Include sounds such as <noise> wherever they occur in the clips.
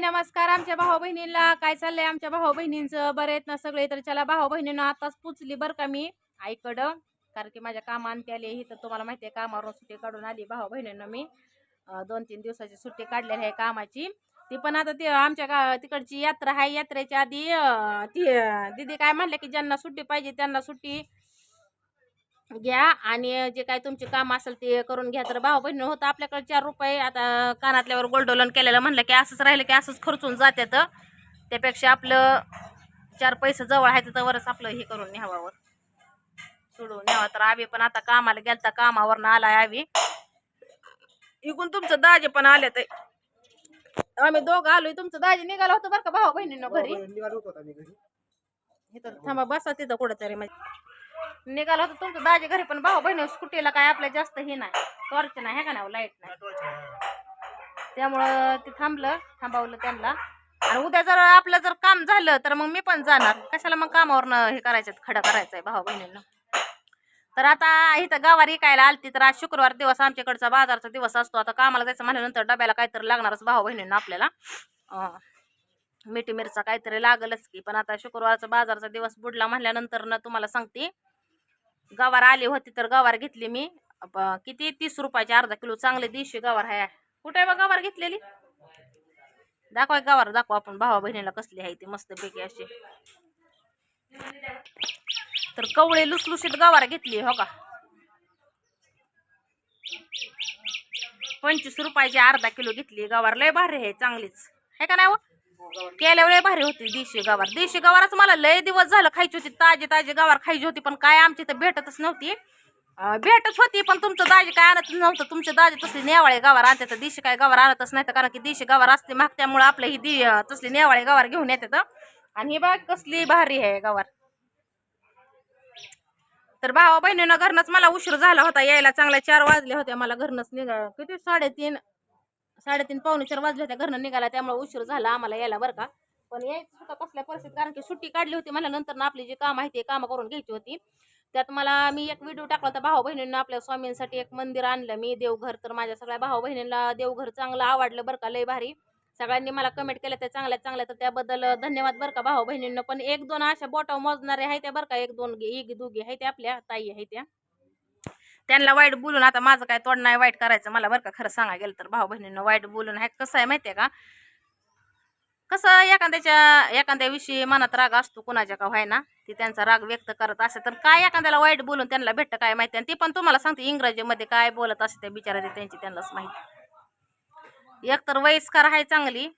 नमस्कार आमच्या भाऊ बहिणींना काय चाललंय आमच्या भाऊ बहिणींचं बरे आहेत ना सगळे? तर चला भाऊ बहिणींना आताच पुचली बरं का मी आईकडं. कारण की माझ्या कामांती आली. ही तर तुम्हाला माहिती आहे कामावरून सुट्टी काढून आली भाऊ बहिणींना मी दोन तीन दिवसाची सुट्टी काढलेली आहे कामाची. ती पण आता ती आमच्या गा तिकडची यात्रा आहे. यात्रेच्या आधी ती दीदी काय म्हणले की ज्यांना सुट्टी पाहिजे त्यांना सुट्टी घ्या आणि जे काय तुमचे काम असेल ते करून घ्या. तर भाऊ बहिणी होतं आपल्याकडे चार रुपये. आता कानातल्यावर गोल्डोलन केलेलं म्हणलं की असंच राहिलं की असंच खर्चून जात्यात. त्यापेक्षा आपलं चार पैसे जवळ आहे त्यावरच आपलं हे करून न्यावावर. सोडून न्यावा. तर आवी पण आता कामाला गेलता. कामावरनं आलाय आवी इकून तुमचं दाजे पण आले ते आम्ही दोघं आलोय. तुमचं दाजी निघालं होतं बरं का भाऊ बहिणीनं घरी. इथं थांबा बसा तिथं कुठंतरी. म्हणजे निघालं होतं तुमचं दाजी घरी पण भाऊ बहिणी स्कूटीला काय आपल्या जास्त हे नाही. टॉर्च नाही हे का नाही लाइट नाही. त्यामुळं ते थांबलं थांबवलं त्यांना. आणि उद्या जर आपलं जर काम झालं तर मग मी पण जाणार. कशाला मग कामावरनं हे करायचं खडं करायचं आहे भाऊ बहिणींना. तर आता इथं गावावर इकायला आलती तर आज शुक्रवार दिवस आमच्याकडचा बाजारचा दिवस असतो. आता कामाला जायचं म्हणल्यानंतर डब्याला काहीतरी लागणारच भाऊ बहिणींना आपल्याला. अं, मिठी मिरचा काहीतरी लागलच की. पण आता शुक्रवारचा बाजारचा दिवस बुडला म्हणल्यानंतर ना तुम्हाला सांगते गवार आली होती तर गवार घेतली मी. किती? तीस रुपयाचे अर्धा किलो चांगले देशी गवार आहे. कुठे आहे बा गवार घेतलेली? दाखवा गवार दाखवा आपण भावा बहिणीला कसली आहे ती मस्त पैकी अशी. तर कवळे लुसलुशीत गवार घेतली हो का? पंचवीस रुपयाची अर्धा किलो घेतली. गवार लय भारी आहे चांगलीच. आहे का नाही हो? केल्या वेळे भारी होती देशी गवार. देशी गवारच मला लय दिवस झालं खायची होती. ताजी ताजी गवार खायची होती पण काय आमची तर भेटतच नव्हती. भेटत होती पण तुमचं दाजी काय आणत नव्हतं. तुमचे दाजी तसली नेवाळे गावार आणते तर देशी काय गावार आणतच नाही तर कारण की देशी गावार असते माग त्यामुळे आपलं ही दि तसली नेवाळे गावार घेऊन येतात आणि ही बघ कसली भारी आहे गावार. तर भावा बहिणीनं घरनंच मला उशीर झाला होता यायला चांगल्या चार वाजले होते मला घरनंच निघा किती? साडेतीन साडेतीन पावणे चार वाजले होते घरनं निघाला त्यामुळे उशीर झाला आम्हाला यायला बरं का. पण यायचं सुद्धा कसल्या परिस्थितीत कारण की सुट्टी काढली होती मला नंतर ना आपली जी काम आहे ते कामं करून घ्यायची होती. त्यात मला मी एक व्हिडिओ टाकला होता भाऊ बहिणींना आपल्या स्वामींसाठी एक मंदिर आणलं मी देवघर. तर माझ्या सगळ्या भाऊ बहिणींना देवघर चांगलं आवडलं बरं का लय भारी. सगळ्यांनी मला कमेंट केल्या त्या चांगल्या चांगल्या. तर त्याबद्दल धन्यवाद बरं का भाऊ बहिणींना पण एक दोन अशा बोटाव मोजणारे आहे त्या बरं का एक दोन एक दुघी आहे त्या आपल्या ताई आहे त्या. त्यांना वाईट बोलून आता माझं काय तोड नाही वाईट करायचं. मला बरं का खरं सांगा गेलं तर भाऊ बहिणींना वाईट बोलून. आहे कसं आहे माहिती आहे का? कसं एखाद्याच्या एखाद्याविषयी मनात राग असतो कुणाच्या का व्हाय ना ती त्यांचा राग व्यक्त करत असते तर काय एखाद्याला वाईट बोलून त्यांना भेटतं काय माहिती? आणि ती पण तुम्हाला सांगते इंग्रजीमध्ये काय बोलत असते त्या बिचारा त्यांची त्यांनाच माहिती. एकतर वयस्कर आहे चांगली.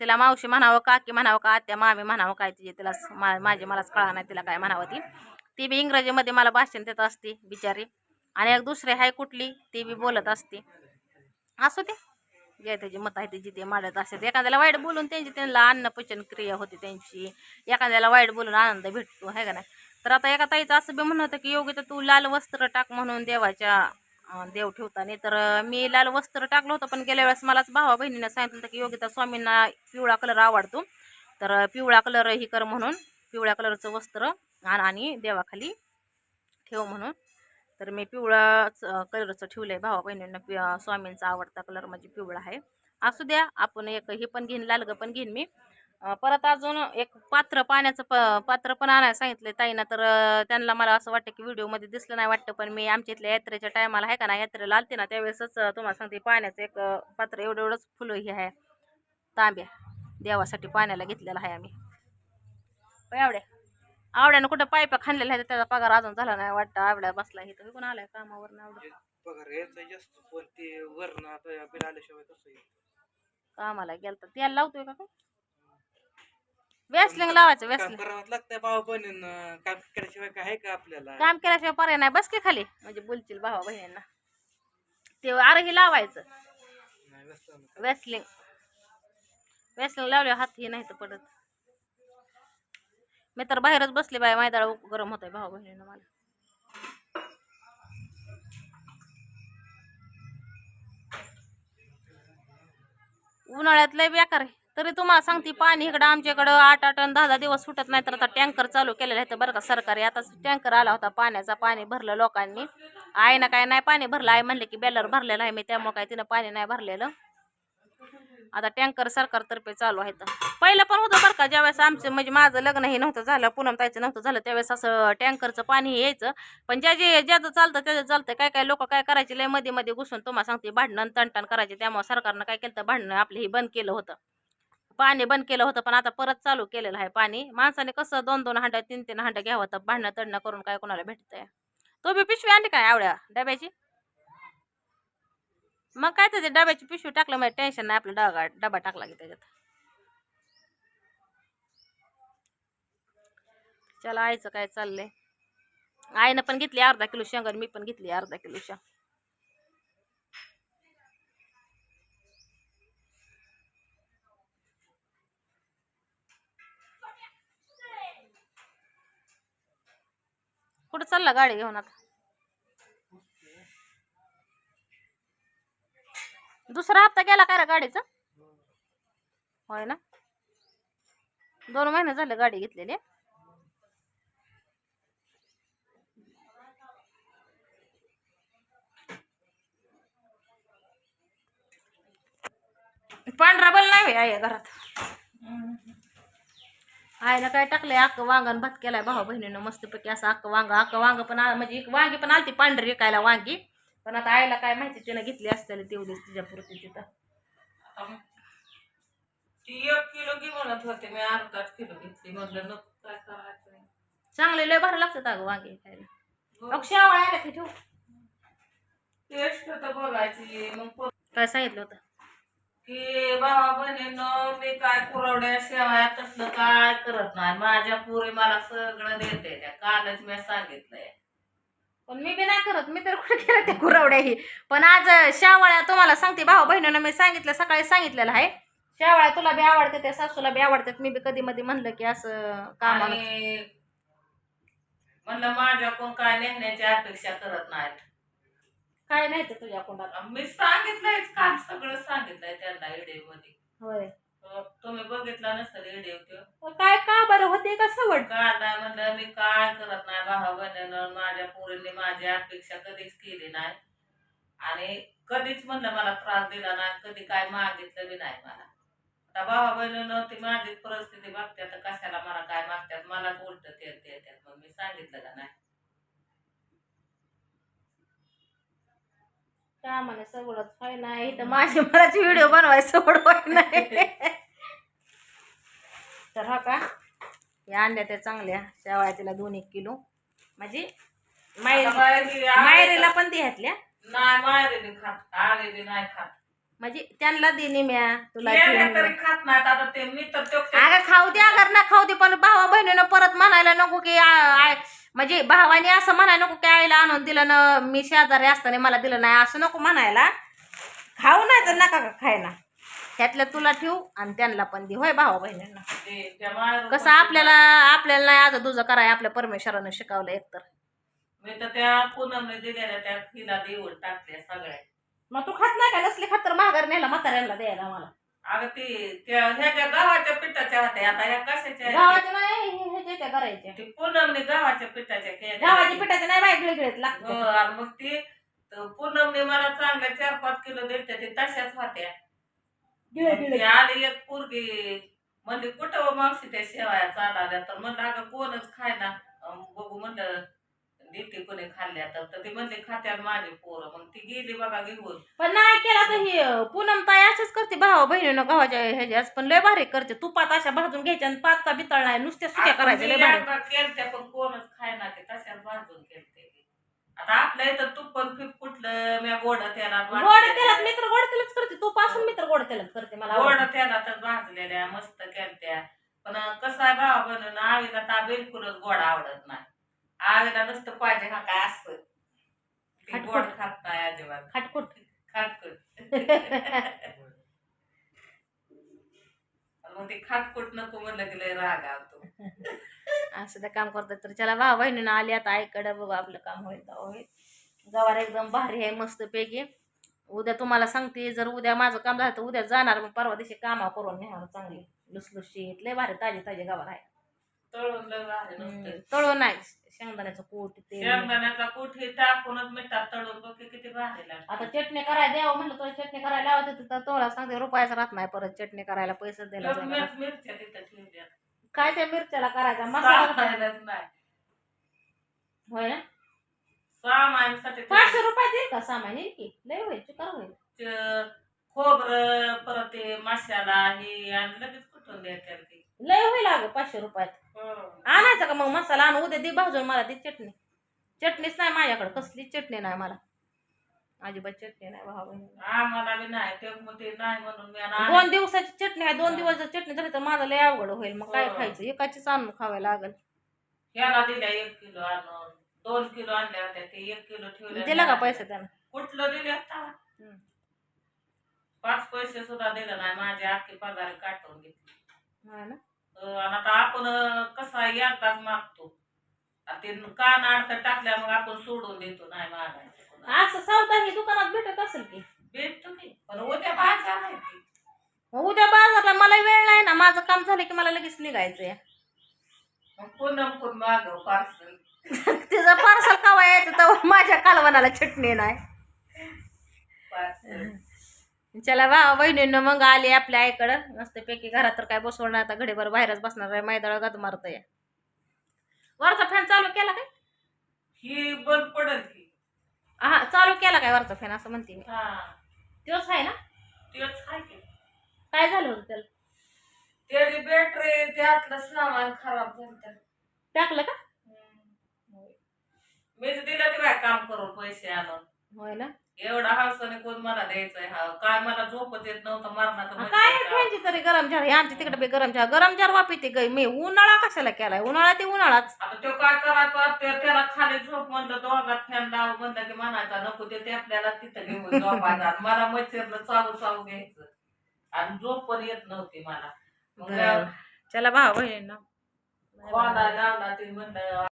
तिला मावशी म्हणावं काकी म्हणावं का आत्या मामी म्हणावं काय तिचे तिला मा माझी मलाच कळा नाही तिला काय म्हणावं ती. ती बी इंग्रजीमध्ये मला भाषण देत असते बिचारी. आणि एक दुसरी आहे कुठली ती बी बोलत असते. असू दे. जे त्याची मत आहे त्याची ते मांडत असते एखाद्याला वाईट बोलून त्यांची त्यांना अन्न पचन क्रिया होते त्यांची. एखाद्याला वाईट बोलून आनंद भेटतो आहे का नाही? तर आता एका ताईचं असं बी म्हणत होतं की योग्य तर तू लाल वस्त्र टाक म्हणून देवाच्या देव ठेवताना तर मी लाल वस्त्र टाकलं होतं पण गेल्या वेळेस मलाच भावा बहिणीनं सांगितलं होतं की योगिता स्वामींना पिवळा कलर आवडतो. तर पिवळा कलर ही कर म्हणून पिवळ्या कलरचं वस्त्र आण आणि देवाखाली ठेव म्हणून. तर मी पिवळाच कलरचं ठेवलं आहे भावा बहिणींना पि स्वामींचा आवडता कलर म्हणजे पिवळा आहे. असू द्या आपण एक हे पण घेईन लालगं पण घेईन मी. परत अजून एक पात्र पाण्याचं प पात्र पण आणायला सांगितलं ताईना तर त्यांना मला असं वाटतं की व्हिडिओमध्ये दिसलं नाही वाटतं पण मी आमच्या इथल्या यात्रेच्या टायमाला आहे का ना यात्रेला आलते ना त्यावेळेसच तुम्हाला सांगते पाण्याचं एक पात्र एवढं एवढंच फुलं हे आहे. तांब्या देवासाठी पाण्याला घेतलेलं आहे आम्ही. पण आवड्या आवड्यानं कुठं पाईप खाल्लेला आहे त्याचा पगार अजून झाला नाही वाटतं. आवड्या बसला इथं कोण आलाय कामावर आवड्या. पगार यायचा जास्त पण ते वरण आता बिल आल्याशिवाय कसं आहे? कामाला गेलता. त्याला लावतोय का काय? वेसलिंग लावायचं काम वेसलिंग करावं लागतंय भावा बहिणीनं. काम केल्याशिवाय काय आहे का आपल्याला? काम केल्याशिवाय पर्याय नाही. बस की खाली. म्हणजे बोलतील भावा बहिणींना. ते आरही लावायचं. नाही. वेसलिंग वेसलिंग लावल्यावर हात हे नाही तर पडत. मी तर बाहेरच बसले बाय मैदाळ गरम होत आहे भाऊ बहिणीनं मला. उन्हाळ्यात लय बेकार आहे. तरी तुम्हाला सांगते पाणी इकडं आमच्याकडं आठ आठ आणि दहा दहा दिवस सुटत नाही तर आता टँकर चालू केलेलं आहे तर बरं का सरकारी. आता टँकर आला होता पाण्याचा पाणी भरलं लोकांनी. आईनं काय नाही पाणी भरलं आई म्हणले की बेलर भरलेलं आहे मी त्यामुळे काय तिनं पाणी नाही भरलेलं. आता टँकर सरकारतर्फे चालू आहेत पहिलं पण होतं बरं का ज्यावेळेस आमचं म्हणजे माझं लग्न हे नव्हतं झालं पूनम ताईचं नव्हतं झालं त्यावेळेस असं टँकरचं पाणी यायचं. पण ज्या जे ज्याचं चालतं त्याचं चालतं काय काय लोक काय करायचे लयमध्ये मध्ये घुसून तुम्हाला सांगते भांडणं तणटण करायचे त्यामुळे सरकारनं काय केलं तर भांडणं आपलं हे बंद केलं होतं. पाणी बंद केलं होतं पण आता परत चालू केलेलं आहे पाणी. माणसाने कसं दोन दोन हांड्या तीन तीन हांड्या घ्यावं तर भांडणं तडणं करून काय कोणाला भेटतंय? तो बी पिशवी आणली काय आवड्या डब्याची? मग काय तर ते डब्याची पिशवी टाकलं म्हणजे टेन्शन नाही आपला डबा डबा टाकला की त्याच्यात. चला आईचं काय चाललंय? आईनं पण घेतली अर्धा किलो शेंगर मी पण घेतली अर्धा किलो शेंग. कुठं चालला गाडी घेऊन आता? दुसरा हप्ता गेला काय रे गाडीचा? होय ना? दोन महिने झाले गाडी घेतलेली. पांढरा बल नाही आहे घरात. आईला काय टाकलंय? अक्क वांगण भात केलाय भाऊ बहिणीनं मस्तपैकी. असं अक्क वांग अक्क वांग पण आ- म्हणजे एक वांगी पण आलती पांढरी विकायला वांगी. पण आता आईला काय माहिती तिनं घेतली असतील तेवढीच तिच्या पुरती तिथं ती एक किलो घे म्हणत होते मी अर्धाच किलो घेतली. म्हणलं नको काय करायचं चांगले लय भारी लागतात अगं वांगी खायला. अग शेवाळ्या आल्या की ठेव. टेस्ट तर बघायची. मग काय सांगितलं होतं? की बाबा बहिणीनं मी काय कुरवड्या शेवाया तसलं काय करत नाही. माझ्या पुरी मला सगळं देते त्या. कालच मी सांगितलंय. पण मी बी नाही करत. मी तर कुठे केलं ते कुरवड्या ही पण आज शावळ्या तुम्हाला सांगते भाऊ बहिणीनं मी सांगितलं सकाळी सांगितलेलं आहे. शावळ्या तुला बी आवडते त्या सासूला बी आवडतात मी बी कधी मध्ये म्हणलं की असं काम आणि म्हणलं माझ्या कोण काय नेहण्याची अपेक्षा करत नाहीत. काय नाही तर तुझ्या कोणाला. मी सांगितलंयच काल सगळं सांगितलंय त्यांना व्हिडिओमध्ये होय. तुम्ही बघितला नसेल व्हिडिओ तो मग काय का बरं? होते का सवड? काय नाही म्हणलं मी काय करत नाही भावा बहिणीनं. माझ्या पोरीने माझी अपेक्षा कधीच केली नाही. आणि कधीच म्हणलं मला त्रास दिला नाही. कधी काय मागितलं बी नाही मला. आता भावा बहिणीनं ती माझी परिस्थिती बघते. तर कशाला मला काय मागतात? मलाच उलट ते देतात मग मी सांगितलं का नाही? का म्हणे सवडच होय नाही. तर माझी मलाची व्हिडिओ बनवायची सवड होय नाही. <laughs> तर हा का? या आणल्या त्या चांगल्या. शेवाळ्या तिला दोन एक किलो. म्हणजे आता मायरी बाहेर आले मायरीला तर- पण ती घातल्या नाही माहेरी खात. बी नाही खात. म्हणजे त्यांना दे निम्या. तुला गेल्या ठेवून तरी खात नाहीत. आता ते मी तर तो अगं खाऊ दे अगर ना खाऊ दे पण भावा बहिणीनं परत म्हणायला नको की आ- म्हणजे भावाने असं म्हणायला नको की आईला आणून दिलं ना मी शेजारी असताना मला दिलं नाही असं नको म्हणायला. खाऊ नाही तर नका का त्यातलं तुला ठेवू आणि त्यांना पण दे. होय भावा बहिणींना? कसं आपल्याला आपल्याला नाही आज तुझं कराय आपल्या परमेश्वरानं शिकवलं एकतर. मी तर त्या पूनमने दिलेल्या त्या हिला देऊन टाकल्या सगळ्या. मग तू खात नाही का? नसली खात तर माघार नेला म्हाताऱ्यांना द्यायला मला अगं ती त्या ह्याच्या गावाच्या पिठाच्या होत्या आता ह्या कशाच्या आहेत? गावाचे नाही त्या ती पूनमने गावाच्या पिठाच्या केल्या. गावाची पिठाचे नाही बाय गिळगिळीत हो, लागते मग ती पूनमने मला चांगल्या चार पाच किलो दिलत्या ते तशाच होत्या. आली एक पोरगी म्हणली कुठं हो मावशी त्या शेवाया चालवल्या तर म्हणलं अगं कोणच खायला अं, बघू म्हणलं देते कोणी खाल्ल्या तर? तर ती म्हणली खात्यात माझी पोरं. मग ती गेली बघा घेऊन. पण नाही केला तर ही पूनम ताई अशाच करते भावा बहिणीनं गव्हाच्या ह्याच्यास पण लय भारी करते. तुपात अशा भाजून घ्यायच्या आणि पाचचा बितळ नाही नुसत्या सुक्या करायच्या लय भारी. केलत्या पण कोणच खायना ते तशाच भाजून केलते आता आपल्या इथं तूप पण फिप कुठलं मी गोड त्याला गोड तेलात मी तर गोड तेलच करते. तूप असून मी तर गोड तेलात करते मला गोड आवडतं. त्याला तर भाजलेल्या मस्त केलत्या. पण कसं आहे भावा बनून आवीला ता बिलकुलच गोड आवडत नाही. आवीला नुसतं पाहिजे हा काय असतं ती खाटखुट. गोड खात नाही अजिबात. खाटखुट खाटखुट <laughs> मग ते खाटखुट नको म्हणलं की लय राग आवतो असं ते काम करतात तर चला भावा बहिणीनं आली आता आईकडे बघू आपलं काम होईल तेव्हा होईल. गवार एकदम भारी आहे मस्त पैकी. उद्या तुम्हाला सांगते जर उद्या माझं काम झालं तर उद्या जाणार मग परवा दिवशी कामा करून नेणार चांगली. लुसलुशीत लय भारी ताजे ताजे गवार आहे. तळून लय भारी नुसतं. तळून नाही शेंगदाण्याचं कूट ते. शेंगदाण्याचा कूट हे टाकूनच मिठात तळून बघ की किती भारी आता चटणी करायला द्यावं म्हणलं तर चटणी करायला लावत तर तोळा सांगते रुपयाचा राहत नाही परत चटणी करायला पैसे द्यायला मिरच्या तिथं ठेवल्या काय त्या मिरच्याला करायचा? मसाला नाही. होय ना? सामानसाठी पाचशे रुपये देईल का? सामान येईल की? लय होईल चिकार होईल ते खोबरं परत ते मसाला हे आणि लगेच कुठून द्यायच्या ते? लय होईल अगं पाचशे रुपयात. आणायचा का मग मसाला? आणून उद्या दे भाजून मला ती चटणी. चटणीच नाही माझ्याकडे कसली चटणी नाही मला. अजिबात चटणी नाही भावा बहिणीला. आम्हाला बी नाही ते मग ते नाही म्हणून मी आणि दोन दिवसाची चटणी आहे दोन दिवस जर चटणी झाली तर माझं लय अवघड होईल. मग काय हो. खायचं? एकाचीच आणून खावायला लागल. ह्याला दिल्या एक किलो आणून. दोन किलो आणल्या होत्या ते एक किलो ठेवले दिला का पैसे त्यानं? कुठलं दिले आता? हम्म. पाच पैसे सुद्धा दिलं नाही माझी आखी पगार काटून घेतली. हा ना? अं, आणि आता आपण अं, कसा एकदाच मागतो. आणि ते कान अडत टाकल्या मग आपण सोडून देतो नाही मागायचं. असं सावता ही दुकानात भेटत असेल की. भेटतो की पण उद्या बाजार आहे की. मग उद्या बाजारला मला वेळ नाही ना माझं काम झालं की मला लगेच निघायचंय. मग पुन्हा मागव पार्सल तिचं पार्सल कवा यायचं तर माझ्या कालवनाला चटणी नाही. पार्सल चला वा बहिणीनं मग आली आपल्या आईकडं. मस्तपैकी घरात तर काय बसवणार आता घडीभर बाहेरच बसणार आहे मैदाळ गद मारतय वरचा फॅन चालू केला काय ही बंद पडल की हा चालू केला काय वरचा फॅन असं म्हणते मी. हा. तोच आहे ना? तेच आहे की. काय झालं होतं त्याला? त्याची बॅटरी त्यातलं सामान खराब झालं टाकलं का? मीच दिलं की बाय काम करून पैसे आणून. होय ना? एवढा हौसाने कोण मला द्यायचंय? हा काय मला झोपच येत नव्हतं मरणाचं हा, म्हणजे काय काय. फॅनची तरी गरम जार आमच्या तिकडे बी गरम जार गरम जार वापिते ग. मी उन्हाळा कशाला केलाय? उन्हाळा ते उन्हाळाच. आता तो काय करायचा? ते त्याला खाली झोप म्हणलं दोघात फॅन लाव म्हणलं की म्हणायचा नको ते ते आपल्याला तिथं घेऊन झोपायचा आणि मला मच्छरला चावू चावू घ्यायचं. आणि झोप पण येत नव्हती मला. मग बरं. चला भाऊ बहिणींना खोला लावला ते म्हणलं